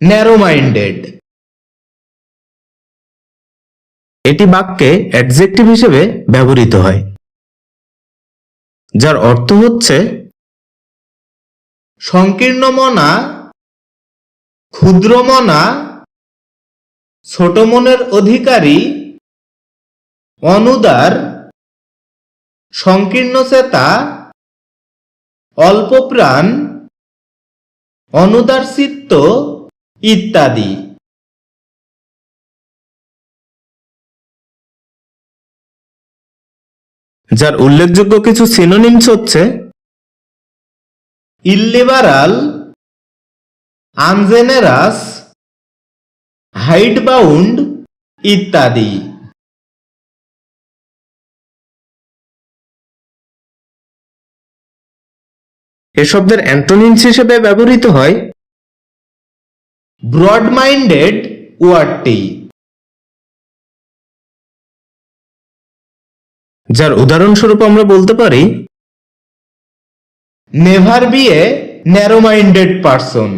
Narrow minded এটি বাক্যে adjective হিসেবে ব্যবহৃত হয়, যার অর্থ হচ্ছে সংকীর্ণ মনা ক্ষুদ্র মনা ছোট মনের অধিকারী, অনুদার সংকীর্ণ চেতা অল্প প্রাণ অনুদার চিত্ত ইত্যাদি। যার উল্লেখযোগ্য কিছু সিনোনিমস হচ্ছে ইল্লিবারাল, আনজেনেরাস হাইট বাউন্ড ইত্যাদি। এ শব্দের অ্যান্টোনিমস হিসেবে ব্যবহৃত হয় ব্রড মাইন্ডেড ওয়ার্ডটি। যার উদাহরণস্বরূপ আমরা বলতে পারি never be a narrow minded person.